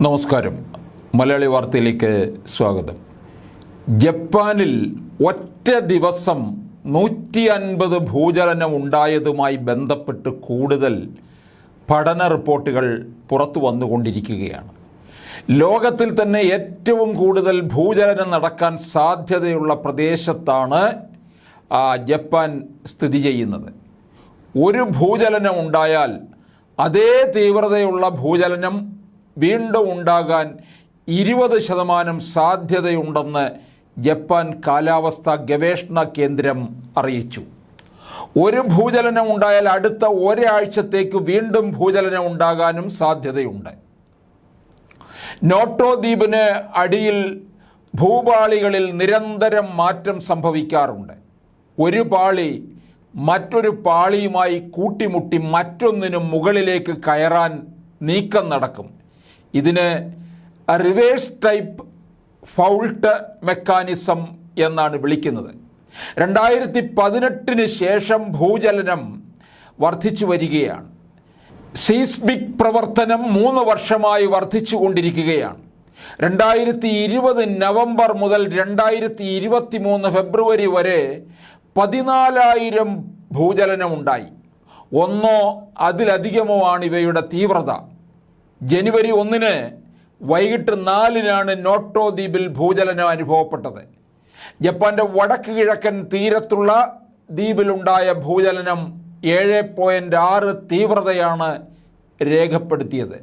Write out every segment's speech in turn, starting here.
നമസ്കാരം. മലയാളി വാർത്തയിലേക്ക് സ്വാഗതം. ജപ്പാനിൽ ഒറ്റ ദിവസം നൂറ്റി അൻപത് ഭൂചലനം ഉണ്ടായതുമായി ബന്ധപ്പെട്ട് കൂടുതൽ പഠന റിപ്പോർട്ടുകൾ പുറത്തു വന്നുകൊണ്ടിരിക്കുകയാണ്. ലോകത്തിൽ തന്നെ ഏറ്റവും കൂടുതൽ ഭൂചലനം നടക്കാൻ സാധ്യതയുള്ള പ്രദേശത്താണ് ജപ്പാൻ സ്ഥിതി ചെയ്യുന്നത്. ഒരു ഭൂചലനം ഉണ്ടായാൽ അതേ തീവ്രതയുള്ള ഭൂചലനം വീണ്ടും ഉണ്ടാകാൻ ഇരുപത് ശതമാനം സാധ്യതയുണ്ടെന്ന് ജപ്പാൻ കാലാവസ്ഥാ ഗവേഷണ കേന്ദ്രം അറിയിച്ചു. ഒരു ഭൂചലനം ഉണ്ടായാൽ അടുത്ത ഒരാഴ്ചത്തേക്ക് വീണ്ടും ഭൂചലനം ഉണ്ടാകാനും സാധ്യതയുണ്ട്. നോട്ടോ ദ്വീപിന് അടിയിൽ ഭൂപാളികളിൽ നിരന്തരം മാറ്റം സംഭവിക്കാറുണ്ട്. ഒരു പാളി മറ്റൊരു പാളിയുമായി കൂട്ടിമുട്ടി മറ്റൊന്നിനും മുകളിലേക്ക് കയറാൻ നീക്കം നടക്കും. ഇതിന് റിവേഴ്സ് ടൈപ്പ് ഫൗൾട്ട് മെക്കാനിസം എന്നാണ് വിളിക്കുന്നത്. രണ്ടായിരത്തി പതിനെട്ടിന് ശേഷം ഭൂചലനം വർദ്ധിച്ചു വരികയാണ്. സീസ്മിക് പ്രവർത്തനം മൂന്ന് വർഷമായി വർദ്ധിച്ചു കൊണ്ടിരിക്കുകയാണ്. രണ്ടായിരത്തി ഇരുപത് നവംബർ മുതൽ രണ്ടായിരത്തി ഇരുപത്തി മൂന്ന് ഫെബ്രുവരി വരെ പതിനാലായിരം ഭൂചലനമുണ്ടായി. ഒന്നോ അതിലധികമോ ആണ് ഇവയുടെ തീവ്രത. ജനുവരി ഒന്നിന് വൈകിട്ട് നാലിനാണ് നോട്ടോ ദ്വീപിൽ ഭൂചലനം അനുഭവപ്പെട്ടത്. ജപ്പാന്റെ വടക്ക് കിഴക്കൻ തീരത്തുള്ള ദ്വീപിലുണ്ടായ ഭൂചലനം ഏഴ് പോയിന്റ് ആറ് തീവ്രതയാണ് രേഖപ്പെടുത്തിയത്.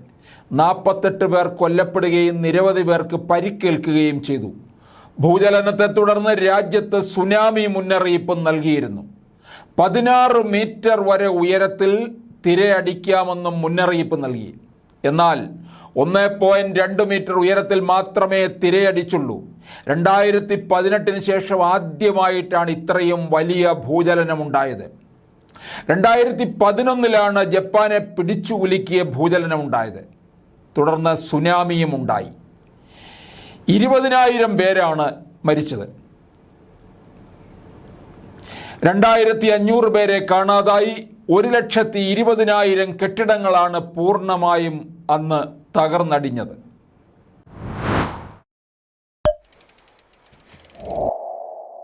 നാൽപ്പത്തെട്ട് പേർ കൊല്ലപ്പെടുകയും നിരവധി പേർക്ക് പരിക്കേൽക്കുകയും ചെയ്തു. ഭൂചലനത്തെ തുടർന്ന് രാജ്യത്ത് സുനാമി മുന്നറിയിപ്പ് നൽകിയിരുന്നു. പതിനാറ് മീറ്റർ വരെ ഉയരത്തിൽ തിരയടിക്കാമെന്നും മുന്നറിയിപ്പ് നൽകി. എന്നാൽ ഒന്ന് പോയിന്റ് രണ്ട് മീറ്റർ ഉയരത്തിൽ മാത്രമേ തിരയടിച്ചുള്ളൂ. രണ്ടായിരത്തി പതിനെട്ടിന് ശേഷം ആദ്യമായിട്ടാണ് ഇത്രയും വലിയ ഭൂചലനമുണ്ടായത്. രണ്ടായിരത്തി പതിനൊന്നിലാണ് ജപ്പാനെ പിടിച്ചു ഭൂചലനം ഭൂചലനമുണ്ടായത്. തുടർന്ന് സുനാമിയും ഉണ്ടായി. ഇരുപതിനായിരം പേരാണ് മരിച്ചത്. രണ്ടായിരത്തി അഞ്ഞൂറ് പേരെ കാണാതായി. ഒരു ലക്ഷത്തി ഇരുപതിനായിരം കെട്ടിടങ്ങളാണ് പൂർണമായും അന്ന് തകർന്നടിഞ്ഞത്.